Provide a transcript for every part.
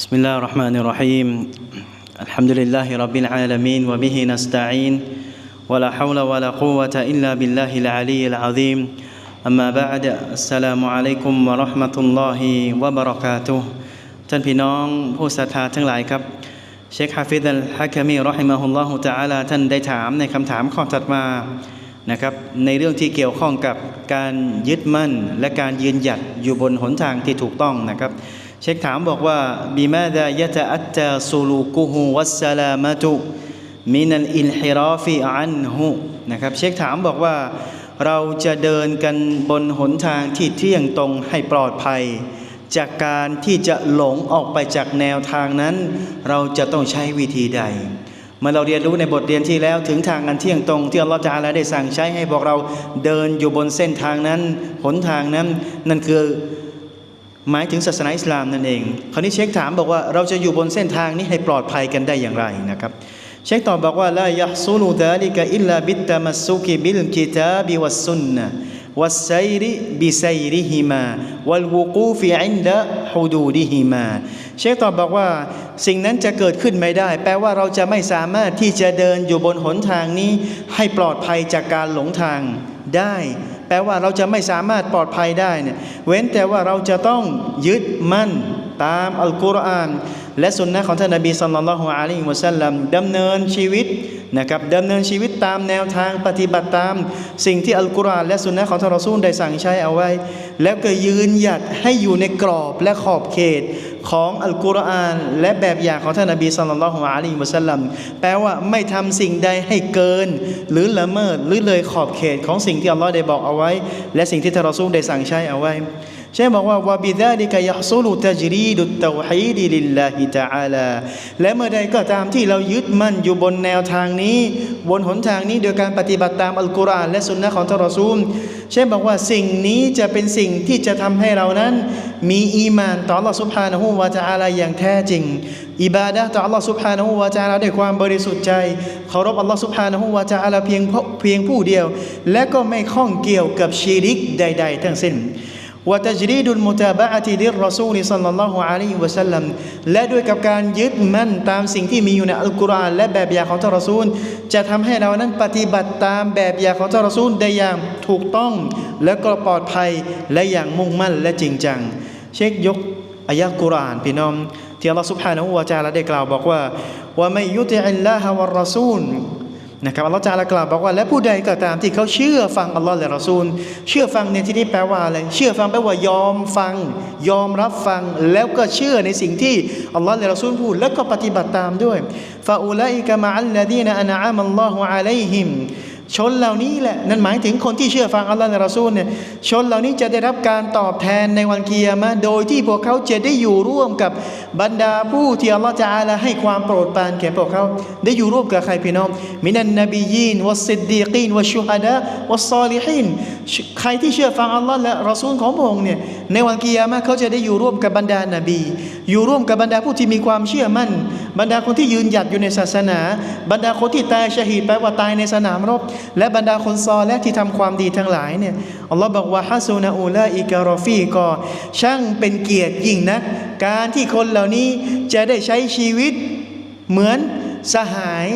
بسم الله الرحمن الرحيم الحمد لله رب العالمين وبه نستعين ولا حول ولا قوة إلا بالله العلي العظيم أما بعد السلام عليكم ورحمة الله وبركاته ท่านพี่น้องผู้ศรัทธาทั้งหลายครับ เชคฮาฟิดอัลฮะกามีรอฮิมะฮุลลอฮุตะอาลาท่านได้ถามในคำถามข้อถัดมานะครับในเรื่องที่เกี่ยวข้องกับการยึดมั่น และการยืนหยัดอยู่บนหนทางที่ถูกต้องนะครับ เชคถามบอกว่าบิมาดายะตะอัตตาซูลูกุฮูวัสสลามะตุมินัลอินฮิราฟิอันฮุนะครับเชคถามบอกว่า เราจะเดินกันบนหนทางที่เที่ยงตรงให้ปลอดภัย จากการที่จะหลงออกไปจากแนวทางนั้น เราจะต้องใช้วิธีใดเมื่อเราเรียนรู้ในบทเรียนที่แล้วถึงทางอันเที่ยงตรงที่อัลลอฮฺจาลาได้สั่งใช้ให้พวกเราเดินอยู่บนเส้นทางนั้น หนทางนั้น นั่นคือ หมายถึงศาสนาอิสลามนั่นเอง คราวนี้เชคถามบอกว่าเราจะอยู่บนเส้นทางนี้ให้ปลอดภัยกันได้อย่างไรนะครับ เชคตอบบอกว่าลายะซูลูดาลิกะอิลลาบิตตามัสุกิบิลกิตาบิวัสซุนนะวัสไซริบิไซริฮิมาวัลวุกูฟิอินดะฮูดูดิฮิมาเชคตอบบอกว่าสิ่งนั้นจะเกิดขึ้นไม่ได้ แปลว่าเราจะไม่สามารถที่จะเดินอยู่บนหนทางนี้ ให้ปลอดภัยจากการหลงทางได้ แปลว่าเราจะไม่สามารถปลอดภัยได้เนี่ยเว้นแต่ว่าเราจะต้องยึดมั่นตามอัลกุรอาน และสุนนะของท่านนบีสุลต่านละฮุอะลัยฮิวะสัลลัมดำเนินชีวิต นะครับดำเนินชีวิตตามแนวทางปฏิบัติตาม สิ่งที่อัลกุรอานและสุนนะของทารอซูลได้สั่งใช้เอาไว้ แล้วก็ยืนหยัดให้อยู่ในกรอบและขอบเขตของอัลกุรอาน และแบบอย่างของท่านนบีสัลลัลลอฮุอะลัยฮิวะสัลลัมแปลว่าไม่ทำสิ่งใดให้เกิน หรือละเมิดหรือเลยขอบเขตของสิ่งที่อัลลอฮ์ได้บอกเอาไว้ และสิ่งที่ทารอซูลได้สั่งใช้เอาไว้ ใช่บอกว่าวะบิดาลิกยะฮซุลุตัจรีดุตเตาฮีดลิลลาฮิตะอาลาและเมื่อใดก็ตามที่เรายึดมั่นอยู่บนแนวทางนี้ บนหนทางนี้โดยการปฏิบัติตามอัลกุรอานและสุนนะของท่านรอซูลเช่นบอกว่าสิ่งนี้จะเป็นสิ่งที่จะทำให้เรานั้น มีอีมานต่อ Allah سبحانه และ تعالى อย่างแท้จริง อิบาดะต่อ Allah سبحانه และ تعالى ด้วยความบริสุทธิ์ใจเคารพ Allah سبحانه และ تعالى เพียงเพียงผู้เดียว และก็ไม่ข้องเกี่ยวกับชีริกใด ๆ ทั้งสิ้น วะตัจรีดุลมุตาบะติดิรรอซูลสัลลัลลอฮุอะลัยฮิวะสัลลัมและด้วยกับการยึดมั่นตามสิ่งที่มีอยู่ในอัลกุรอานและแบบอย่างของท่านรอซูล จะทำให้เรานั้นปฏิบัติตามแบบอย่างของท่านรอซูลได้อย่างถูกต้อง และก็ปลอดภัยและอย่างมุ่งมั่นและจริงจัง เช็คยกอายะกุรอานพี่น้องที่อัลลอฮฺซุบฮานะฮูวะตะอาลาได้กล่าวบอกว่าว่าไม่ยุติอิลลาฮะวะรอซูล นะครับอัลลอฮฺจาละกล่าวบอกว่าและผู้ใดก็ตามที่เขาเชื่อฟังอัลลอฮ์และรอซูล เชื่อฟังในที่นี้แปลว่าอะไรเชื่อฟังแปลว่ายอมฟัง ยอมรับฟังแล้วก็เชื่อในสิ่งที่อัลลอฮ์และรอซูลพูดแล้วก็ปฏิบัติตามด้วยฟาอูลัยกะมะอัลลดีนอันอามัลลอฮุอะลัยฮิม ชนเหล่านี้แหละนั่นหมายถึงคนที่เชื่อฟังอัลลอฮ์และรอซูลเนี่ยชนเหล่านี้จะได้รับการตอบแทนในวันเกิยามะห์โดยที่พวกเขาจะได้อยู่ร่วมกับบรรดาผู้ที่อัลลอฮ์จะอาลาให้ความโปรดปรานแก่พวกเขา ได้อยู่ร่วมกับใครพี่น้องมินันนบียีนวัสซิดดีกีนวัชชุฮดะวัสซอลิฮินใครที่เชื่อฟังอัลลอฮ์และรอซูลของพระองค์เนี่ยในวันเกิยามะห์เขาจะได้อยู่ร่วมกับบรรดานบี อยู่ร่วมกับบรรดาผู้ที่มีความเชื่อมั่น บรรดาคนที่ยืนหยัดอยู่ในศาสนา บรรดาคนที่ตายชะฮีดแปลว่าตายในสนามรบและบรรดาคนซอและที่ทำความดีทั้งหลายเนี่ยอัลลอฮ์บอกว่าฮัสูนาอูลาอิการอฟีกอช่างเป็นเกียรติยิ่งนะกการที่คนเหล่านี้จะได้ใช้ชีวิตเหมือนสหาย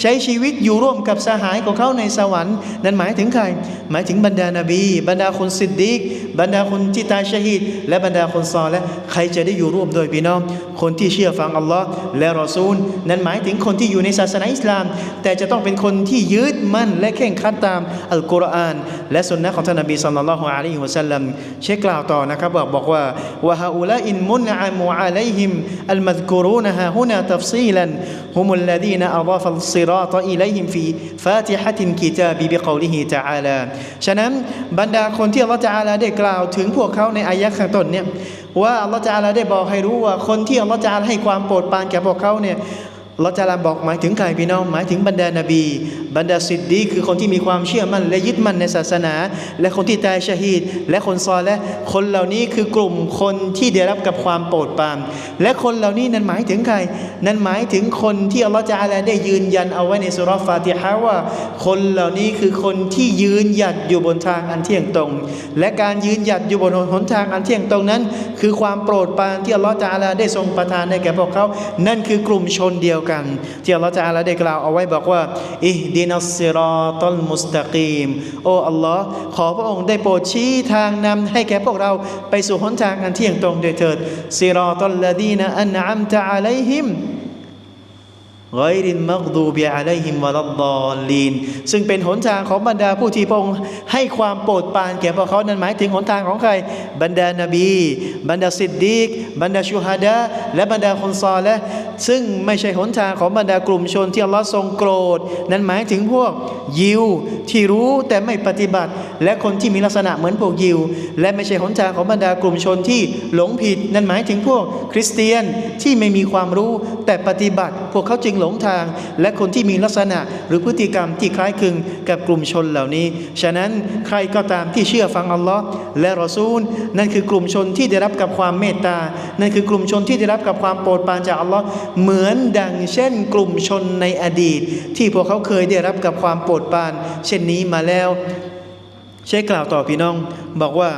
ใช้ชีวิตอยู่ร่วมกับสหายของเขาในสวรรค์ นั้นหมายถึงใคร หมายถึงบรรดานาบี บรรดาคนสิดดีกบรรดาคนที่ตายชะฮีดและบรรดาคนซอลและใครจะได้อยู่ร่วมด้วยพี่น้อง คนที่เชื่อฟังอัลลอฮ์และรอซูล นั้นหมายถึงคนที่อยู่ในศาสนาอิสลาม แต่จะต้องเป็นคนที่ยึดมั่นและเข่งขัดตามอัลกุรอาน และสุนนะของท่านนบีสุลต่านละฮ์อะลัยฮิวะสัลลัมเชคกล่าวต่อนะครับบอกว่าวะฮาอุลาอินมุนอามูอะลัยฮิมอัลมัซกูรูนฮาฮุนาตัฟซีลันฮุมุลลดีนอัลลอฟัลซิรอตอิลัยฮิมฟีฟาติฮะตินกิตาบิบิกอลิฮิตะอาลาฉะนั้นบรรดาคนที่อัลลอฮ์ตะอาลาได้กล่าวถึงพวกเขาในอายะข้างต้นเนี่ยว่าอัลลอฮฺจะอาลาได้บอกให้รู้ว่าคนที่อัลลอฮฺจะอาลาให้ความโปรดปรานแก่พวกเขาเนี่ย เราจะลาบอกหมายถึงใครพี่น้องหมายถึงบรรดานบี บรรดาสิดดีคือคนที่มีความเชื่อมั่น และยึดมั่นในศาสนา และคนที่ตายชะฮีดและคนซอและคนเหล่านี้คือกลุ่มคนที่ได้รับกับความโปรดปรานและคนเหล่านี้นั้นหมายถึงใคร นั้นหมายถึงคนที่อัลลอฮฺจะอาลาได้ยืนยันเอาไว้ในสุรฟาติฮะว่า คนเหล่านี้คือคนที่ยืนหยัดอยู่บนทางอันเที่ยงตรง และการยืนหยัดอยู่บนหนทางอันเที่ยงตรงนั้น คือความโปรดปรานที่อัลลอฮฺจะอาลาได้ทรงประทานให้แก่พวกเขา นั่นคือกลุ่มชนเดียวกัน ที่อัลลอฮฺจะอาลาได้กล่าวเอาไว้บอกว่าอิฮดินัสซิรอตัลมุสตะกีมโอ้อัลลอฮ์ขอพระองค์ได้โปรดชี้ทางนำให้แก่พวกเราไปสู่หนทางอันเที่ยงตรงโดยเถิดซิรอตัลลดีนอันอัมตะอะลัยฮิม ไกรินมักดูเบีอะลัยฮิมวะลัดดอลลีน ซึ่งเป็นหนทางของบรรดาผู้ที่พระองค์ให้ความโปรดปรานแก่พวกเขานั้นหมายถึงหนทางของใคร บรรดานบี บรรดาสิดดีก บรรดาชูฮาดะและบรรดาคนซอและซึ่งไม่ใช่หนทางของบรรดากลุ่มชนที่อัลลอฮ์ทรงโกรธ นั้นหมายถึงพวกยิวที่รู้แต่ไม่ปฏิบัติ และคนที่มีลักษณะเหมือนพวกยิว และไม่ใช่หนทางของบรรดากลุ่มชนที่หลงผิด นั้นหมายถึงพวกคริสเตียนที่ไม่มีความรู้แต่ปฏิบัติ พวกเขาจึงหลงทาง และคนที่มีลักษณะหรือพฤติกรรมที่คล้ายคลึงกับกลุ่มชนเหล่านี้ ฉะนั้นใครก็ตามที่เชื่อฟังอัลลอฮ์และรอซูล นั่นคือกลุ่มชนที่ได้รับกับความเมตตา นั่นคือกลุ่มชนที่ได้รับกับความโปรดปรานจากอัลลอฮ์เหมือนดังเช่น กลุ่มชนในอดีต ที่พวกเขาเคยได้รับกับความโปรดปราน เช่นนี้มาแล้ว เชคกล่าวต่อพี่น้องบอกว่า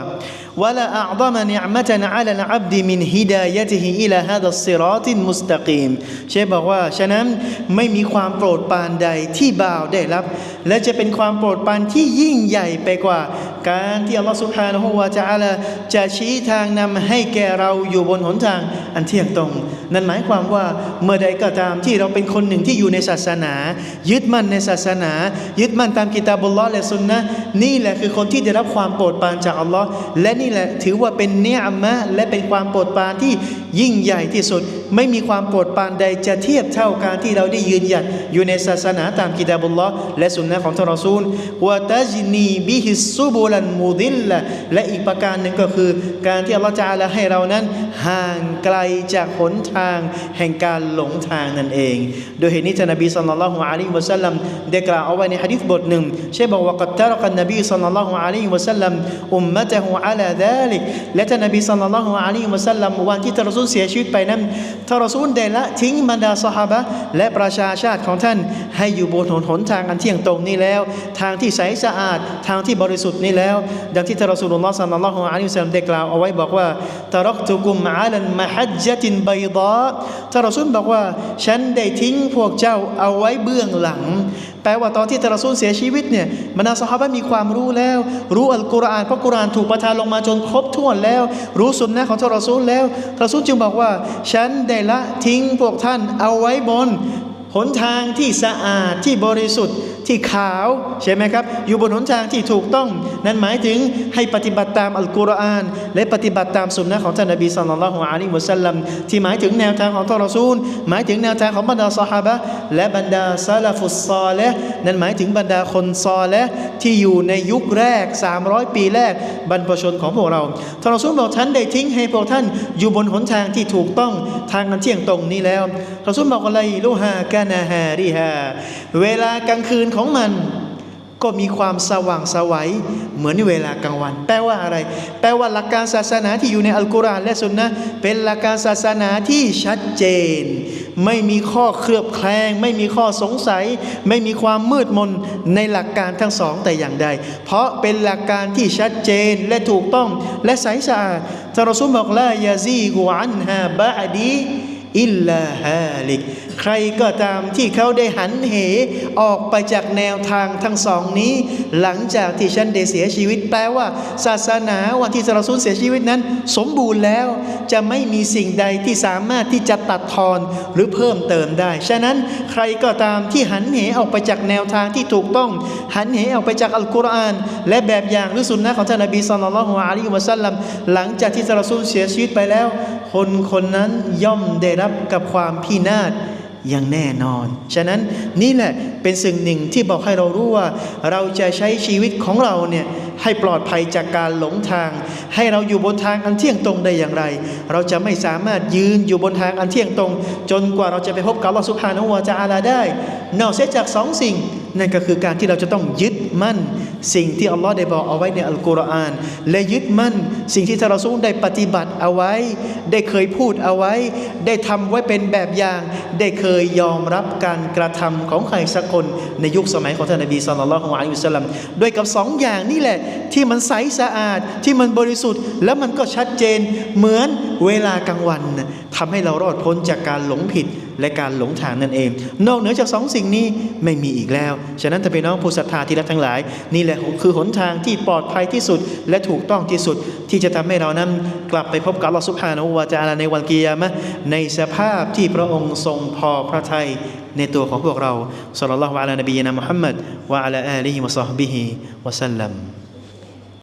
วะลาอัลมะนิอมะตันอัลลอับดีมินฮิดายะติฮิอิลาฮะดัสซิรอตินมุสตะกีมเชคบอกว่า ฉะนั้นไม่มีความโปรดปานใดที่บ่าวได้รับ และจะเป็นความโปรดปานที่ยิ่งใหญ่ไปกว่า การที่อัลลอฮฺสุบฮานะฮูวาจะอาลาจะชี้ทางนำให้แก่เราอยู่บนหนทางอันเที่ยงตรง นั่นหมายความว่าเมื่อใดก็ตามที่เราเป็นคนหนึ่งที่อยู่ในศาสนา ยึดมั่นในศาสนา ยึดมั่นตามกิตาบุลลอฮ์และสุนนะนี่แหละคือคนที่ได้รับความโปรดปรานจากอัลลอฮ์และนี่แหละถือว่าเป็นเนียมะและเป็นความโปรดปรานที่ยิ่งใหญ่ที่สุดไม่มีความโปรดปรานใดจะเทียบเท่าการที่เราได้ยืนหยัดอยู่ในศาสนาตามกิตาบุลลอฮ์และสุนนะของท่านรอซูลวะตัจนีบิฮิสซุบุลันมุดิลละและอีกประการหนึ่งก็คือ การที่อัลลอฮ์จะลาให้เรานั้นห่างไกลจากหนทาง แห่งการหลงทางนั่นเอง โดยเหตุนี้ท่านนบีศ็อลลัลลอฮุอะลัยฮิวะสัลลัมได้กล่าวเอาไว้ในหะดีษบทหนึ่งใช่บอกว่ากัดตะรกันนบีศ็อลลัลลอฮุอะลัยฮิวะสัลลัมอุมมะตะฮุอะลาดาลิกและท่านนบีศ็อลลัลลอฮุอะลัยฮิวะสัลลัมวันที่ท่านรอซูลเสียชีวิตไปนั้นทารซูลเด้ละทิ้งบรรดาสหาบะและประชาชาติของท่าน ให้อยู่บนหนทางอันเที่ยงตรงนี้แล้ว ทางที่ใสสะอาดทางที่บริสุทธิ์นี้แล้ว ดังที่ทารซูลุลลอฮ์สัลลัลลอฮุอะลัยฮิวะสัลลัมได้กล่าวเอาไว้บอกว่าตรักตุกุมอาลันมะฮัจจตินบัยฎาทารซูลบอกว่า ฉันได้ทิ้งพวกเจ้าเอาไว้เบื้องหลัง แปลว่าตอนที่ท่านรอซูลเสียชีวิตเนี่ยบรรดาสหายมีความรู้แล้ว รู้อัลกุรอานเพราะกุรอานถูกประทานลงมาจนครบถ้วนแล้ว รู้สุนนะของท่านรอซูลแล้วท่านรอซูลจึงบอกว่า ฉันได้ละทิ้งพวกท่านเอาไว้บน หนทางที่สะอาดที่บริสุทธิ์ที่ขาวใช่ไหมครับ อยู่บนหนทางที่ถูกต้อง นั่นหมายถึงให้ปฏิบัติตามอัลกุรอาน และปฏิบัติตามสุนนะของท่านนบีสัลลัลลอฮุอะลัยฮิวะสัลลัมที่หมายถึงแนวทางของท่านรอซูล หมายถึงแนวทางของบรรดาซอฮาบะและบรรดาซาลาฟุสซอและนั่นหมายถึงบรรดาคนซอและที่อยู่ในยุคแรก 300 ปีแรกบรรพชนของพวกเราท่านรอซูลบอกท่านได้ทิ้งให้พวกท่านอยู่บนหนทางที่ถูกต้องทางอันเที่ยงตรงนี้แล้วรอซูลบอกอะไรลูฮากานาฮาริฮาเวลากลางคืนของมัน ก็มีความสว่างสวัยเหมือนเวลากลางวัน แปลว่าอะไร แปลว่าหลักการศาสนาที่อยู่ในอัลกุรอานและสุนนะเป็นหลักการศาสนาที่ชัดเจน ไม่มีข้อเคลือบแคลง ไม่มีข้อสงสัย ไม่มีความมืดมนในหลักการทั้งสองแต่อย่างใด เพราะเป็นหลักการที่ชัดเจนและถูกต้องและใสสะอาดทารอซูลบอกลายาซีกูอันฮาบะดีอิลลาฮาลิก ใครก็ตามที่เขาได้หันเหออกไปจากแนวทางทั้งสองนี้ หลังจากที่ฉันได้เสียชีวิต แปลว่า ศาสนาวันที่รอซูลเสียชีวิตนั้น สมบูรณ์แล้วจะไม่มีสิ่งใดที่สามารถที่จะตัดทอนหรือเพิ่มเติมได้ ฉะนั้นใครก็ตามที่หันเหออกไปจากแนวทางที่ถูกต้อง หันเหออกไปจากอัลกุรอาน และแบบอย่างหรือสุนนะของท่านนบีศ็อลลัลลฮุอะลัยฮิวะสัลลัมหลังจากที่รอซูลเสียชีวิตไปแล้ว คนคนนั้นย่อมได้รับกับความพินาศ อย่างแน่นอน ฉะนั้นนี่แหละเป็นสิ่งหนึ่งที่บอกให้เรารู้ว่า เราจะใช้ชีวิตของเราเนี่ยให้ปลอดภัยจากการหลงทาง ให้เราอยู่บนทางอันเที่ยงตรงได้อย่างไร เราจะไม่สามารถยืนอยู่บนทางอันเที่ยงตรง จนกว่าเราจะไปพบกับลอสุบฮานวะตะอาลาได้ นอกเสียจากสองสิ่งนั่นก็คือการที่เราจะต้องยึดมั่น สิ่งที่อัลลอฮ์ได้บอกเอาไว้ในอัลกุรอาน และยึดมั่น สิ่งที่ท่านราสูงได้ปฏิบัติเอาไว้ ได้เคยพูดเอาไว้ ได้ทำไว้เป็นแบบอย่าง ได้เคยยอมรับการกระทำของใครสักคนในยุคสมัยของท่านนบีสุลต่านละฮ์ของอัลลอฮฺสลัมด้วยกับสองอย่างนี่แหละ ที่มันใสสะอาดที่มันบริสุทธิ์ แล้วมันก็ชัดเจนเหมือนเวลากลางวันน่ะทำให้เรารอดพ้นจากการหลงผิด และการหลงทางนั่นเอง นอกเหนือจากสองสิ่งนี้ไม่มีอีกแล้ว ฉะนั้นถ้าเป็นน้องผู้ศรัทธาที่รักทั้งหลาย นี่แหละคือหนทางที่ปลอดภัยที่สุด และถูกต้องที่สุด ที่จะทำให้เรานั้นกลับไปพบกับลอสุบฮานวาลาในวันกิยามะในสภาพที่พระองค์ทรงพอพระทัยในตัวของพวกเราสัลลัลลอฮุอะลานบีนะมุฮัมมัดวะอะลาอาลีฮิวะซอฮบิฮิวะสัลลัม